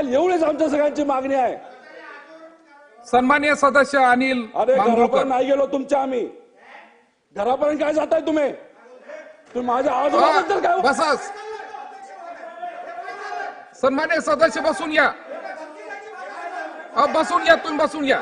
एवढीच आमच्या सगळ्यांची मागणी आहे. सन्मान्य सदस्य अनिल अरे घरापर्यंत नाही गेलो तुमच्या आम्ही. घरापर्यंत काय जाताय तुम्ही? तुम्ही माझ्या आवाजाबद्दल काय बसास सन्मान्य सदस्य बसून या. अ, बसून या तुम्ही बसून या.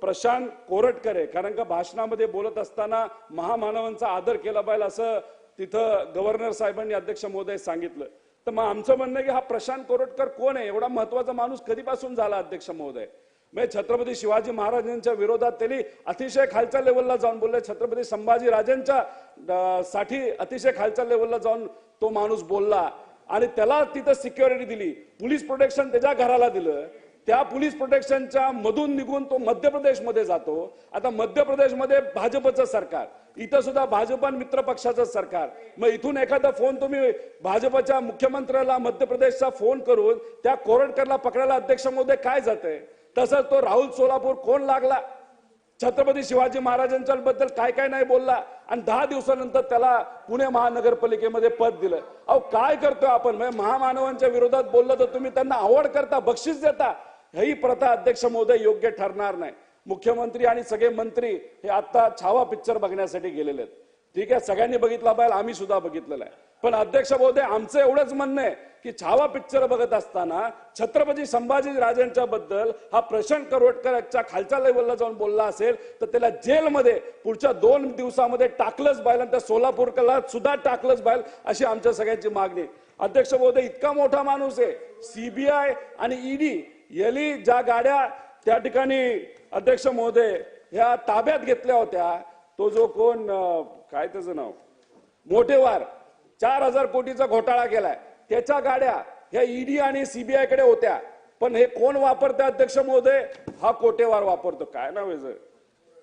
प्रशांत कोरटकर आहे कारण का भाषणामध्ये बोलत असताना महामानवांचा आदर केला पाहिजे असं तिथं गव्हर्नर साहेबांनी अध्यक्ष महोदय सांगितलं. तर मग आमचं म्हणणं की हा प्रशांत कोरटकर कोण आहे? एवढा महत्त्वाचा माणूस कधीपासून झाला अध्यक्ष महोदय? म्हणजे छत्रपती शिवाजी महाराजांच्या विरोधात त्यांनी अतिशय खालच्या लेवलला जाऊन बोलले. छत्रपती संभाजी राजांच्या साठी अतिशय खालच्या लेवलला जाऊन तो माणूस बोलला. आणि त्याला तिथं सिक्युरिटी दिली. पोलीस प्रोटेक्शन त्याच्या घराला दिलं. त्या पोलीस प्रोटेक्शनच्या मधून निघून तो मध्य प्रदेशमध्ये जातो. आता मध्य प्रदेशमध्ये भाजपचं सरकार. इथं सुद्धा भाजप आणि मित्र पक्षाचं सरकार. मग इथून एखादा फोन तुम्ही भाजपच्या मुख्यमंत्र्याला मध्य प्रदेशचा फोन करून त्या कोरडकरला पकडायला अध्यक्ष महोदय काय जाते तसंच तो राहुल सोलापूर कोण लागला? छत्रपती शिवाजी महाराजांच्या बद्दल काय काय नाही बोलला. आणि दहा दिवसानंतर त्याला पुणे महानगरपालिकेमध्ये पद दिलं. अहो काय करतोय आपण? म्हणजे महामानवांच्या विरोधात बोललं तर तुम्ही त्यांना आवड करता बक्षीस देता. ही प्रथा अध्यक्ष महोदय योग्य ठरणार नाही. मुख्यमंत्री आणि सगळे मंत्री हे आता छावा पिक्चर बघण्यासाठी गेलेले आहेत. ठीक आहे सगळ्यांनी बघितला पाहिजे आम्ही सुद्धा बघितलेला आहे. पण अध्यक्ष महोदय आमचं एवढंच म्हणणं आहे की छावा पिक्चर बघत असताना छत्रपती संभाजी राजांच्या बद्दल हा प्रशांत करोटकरच्या खालच्या लेवलला जाऊन बोलला असेल तर त्याला जेलमध्ये पुढच्या दोन दिवसामध्ये टाकलंच बाहेर आणि त्या सोलापूरला सुद्धा टाकलंच बाहेर अशी आमच्या सगळ्यांची मागणी. अध्यक्ष महोदय इतका मोठा माणूस आहे. सीबीआय आणि ईडी याली ज्या गाड्या त्या ठिकाणी अध्यक्ष महोदय ह्या ताब्यात घेतल्या होत्या. तो जो कोण काय त्याचं नाव? मोठेवार चार हजार कोटीचा घोटाळा केलाय. त्याच्या गाड्या ह्या ईडी आणि सीबीआयकडे होत्या. पण हे कोण वापरतं अध्यक्ष महोदय? हा कोटेवार वापरतो. काय नाव आहे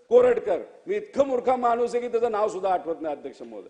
कोरडकर. मी इतकं मूर्खा माणूस आहे की त्याचं नाव सुद्धा आठवत नाही अध्यक्ष महोदय.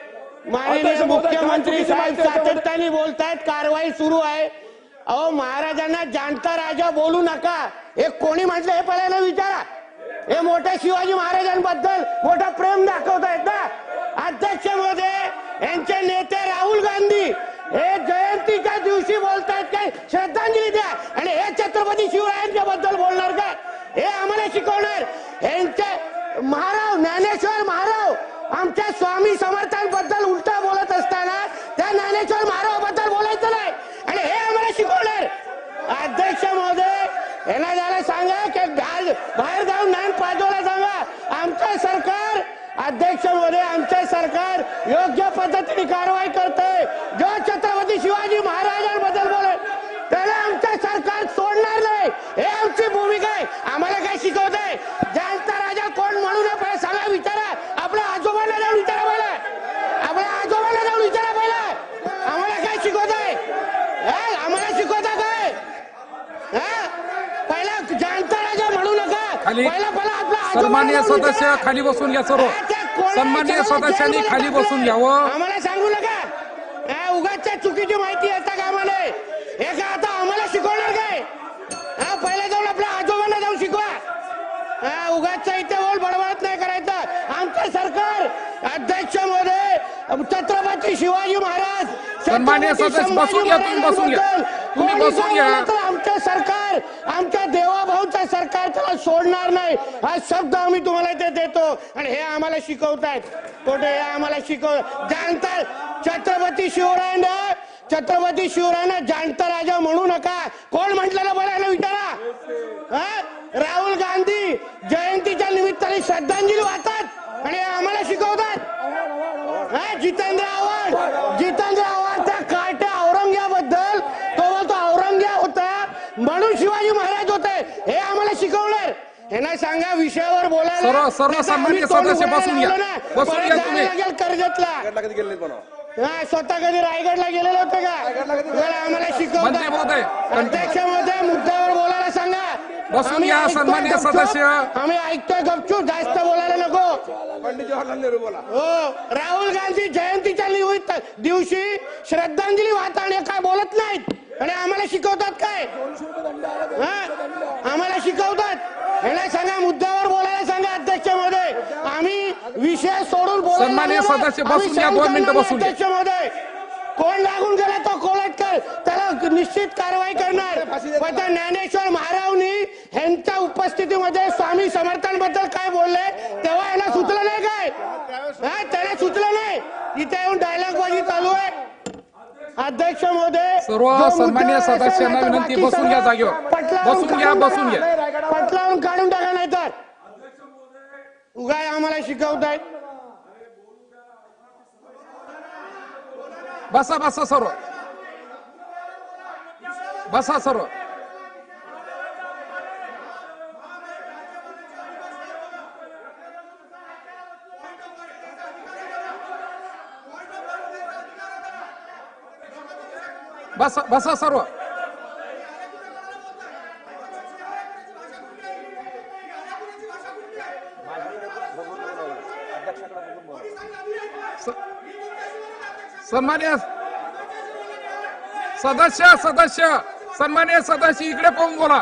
माननीय मुख्यमंत्री साहेब? सातत्याने बोलतायत कारवाई सुरू आहे. अहो महाराजांना जाणता राजा बोलू नका. हे कोणी म्हटलं हे पहिल्यांदा विचारा. हे मोठ्या शिवाजी महाराजांबद्दल मोठं प्रेम दाखवतायत ना. अध्यक्षमध्ये यांचे नेते राहुल गांधी हे जयंतीच्या दिवशी बोलतायत काय? श्रद्धांजली द्या. आणि हे छत्रपती शिवरायांच्या बद्दल बोलणार का? हे आम्हाला शिकवणार. यांचे महाराव ज्ञानेश्वर महाराव आमच्या स्वामी समर्थांबद्दल उलटा बोलत असताना त्या ज्ञानेश्वर महारावाबद्दल बोलायचं नाही आणि हे आम्हाला शिकवणार अध्यक्ष महोदय यांना झाला सांगा की घाल बाहेर जाऊन ज्ञान पाजवला सांगा. आमचं सरकार अध्यक्ष मोदी आमचे सरकार योग्य पद्धतीने कारवाई करते जो छत्रपती शिवाजी महाराज बोलेल त्याला आमचं सरकार सोडणार नाही हे आमची भूमिका आहे आम्हाला काय शिकवत आहे जाणता राजा कोण म्हणू नये पहिला सांगा विचारा आपल्या आजोबांना जाऊन विचारा पहिला आपल्या आजोबांना जाऊन विचारा पहिला आम्हाला काय शिकवत आहे हा? आम्हाला शिकवता काय हा? पहिला जाणता राजा म्हणू नका खाली सन्मान्य सदस्य. खाली बसून घ्या सर्व सन्मान्य सदस्यांनी खाली. बसून घ्यावं आम्हाला सांगू नका उगाचच्या चुकीची माहिती असता का आम्हाला हे का आता आम्हाला शिकवणार काय हा पहिला जाऊन आपल्या आजोबांना जाऊन शिकवा हा उगाचच्या इथे बोल बडबडत नाही करायचं आमचं सरकार अध्यक्ष महोदय छत्रपती शिवाजी महाराज सन्मान्य सदस्य, बसून घ्या, तुम्ही बसून घ्या. तुम्ही बसून घ्या. आमचं सरकार आमच्या देवाभाऊचं सरकार त्याला सोडणार नाही. हा शब्द आम्ही तुम्हाला इथे देतो. आणि हे आम्हाला शिकवतायत. कुठे हे आम्हाला शिकव जाणतात छत्रपती शिवरायांना छत्रपती शिवरायांना जाणता राजा म्हणू नका. कोण म्हटलेलं बरं विचारा हा? राहुल गांधी जयंतीच्या निमित्ताने श्रद्धांजली वाहतात आणि हे आम्हाला शिकवतात हा, जितेंद्र आव्हाड जितेंद्र आव्हाड त्या काट्या औरंग्याबद्दल तो बोलतो औरंग्या होता म्हणून शिवाजी महाराज होते हे आम्हाला शिकवणार यांना सांगा विषयावर बोलायला सर्व- सर्व नाहीतर सन्मान्य आम्ही तोंड सदस्य उघडायला बसून घ्या. लावलं ना, बसून परत घ्या जायला तुम्ही. लागेल कर्जतला. हा, स्वतः कधी रायगडला गेलेले होते का? बरं, आम्हाला मंत्री शिकवतात महोदय अध्यक्ष महोदय मुद्द्यावर बसून आम्ही घ्या, ऐकतोय सन्माननीय गपचूप. सदस्य. आम्ही ऐकतोय गपचूप जास्त बोलायला नको. पंडित जवाहरलाल नेहरू बोला. हो राहुल गांधी जयंतीच्या निमित्त दिवशी श्रद्धांजली वाहताना काय बोलत नाहीत? आणि आम्हाला शिकवतात काय? हा? आम्हाला शिकवतात. ह्याला सांगा मुद्द्यावर बोलायला सांगा अध्यक्ष महोदय आम्ही विषय सोडून सन्माननीय सदस्य, बसून घ्या, सहन दोन मिनिटं करणार बसून घ्या. अध्यक्ष महोदय कोण लागून गेला तो कोलटकर त्याला निश्चित कारवाई करणार पण त्या ज्ञानेश्वर महारावनी ह्यांच्या उपस्थितीमध्ये स्वामी समर्थांबद्दल काय बोलले तेव्हा याला सुचलं नाही काय हा, त्याला सुचलं नाही इथे येऊन डायलॉग बाजी चालू आहे अध्यक्ष महोदय सर्व जो सदस्यांना विनंती, बाकी बसून घ्या सगळं जागेवर. बसून घ्या, काढून बसून. घ्या काढून टाका नाही तर उगाय आम्हाला शिकवतायत बसा बसा सर्व बसा सर्व बसा बसा सर्व सन्मान्य सदस्य सदस्य सन्मान्य सदस्य इकडे पाहून बोला.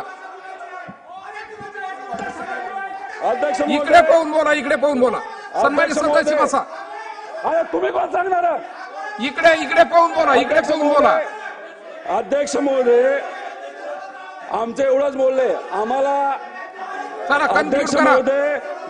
अध्यक्ष इकडे पाहून बोला इकडे पाहून बोला. सन्मान्य सदस्य. बसा. तुम्ही कोण सांगणार. इकडे इकडे पाहून बोला इकडे पाहून बोला. अध्यक्ष महोदय आमचं एवढंच बोलले. आम्हाला अध्यक्ष महोदय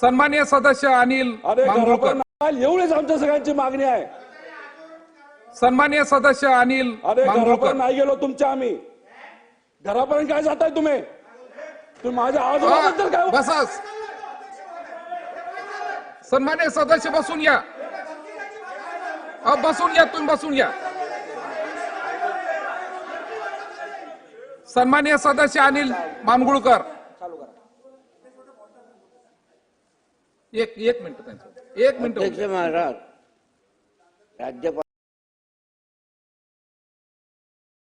सन्मान्य सदस्य अनिल घरापर्यंत एवढीच आमच्या सगळ्यांची मागणी आहे. सन्मान्य सदस्य अनिल अरे नाही गेलो तुमच्या आम्ही. घरापर्यंत काय जाताय तुम्ही? तुम्ही माझ्या आजोबाबद्दल काय बसा. सन्मान्य सदस्य बसून या. अहो, बसून या तुम्ही बसून या. सन्मान्य सदस्य अनिल मानगुळकर एक एक मिनिट एक मिनिट महाराज राज्यपाल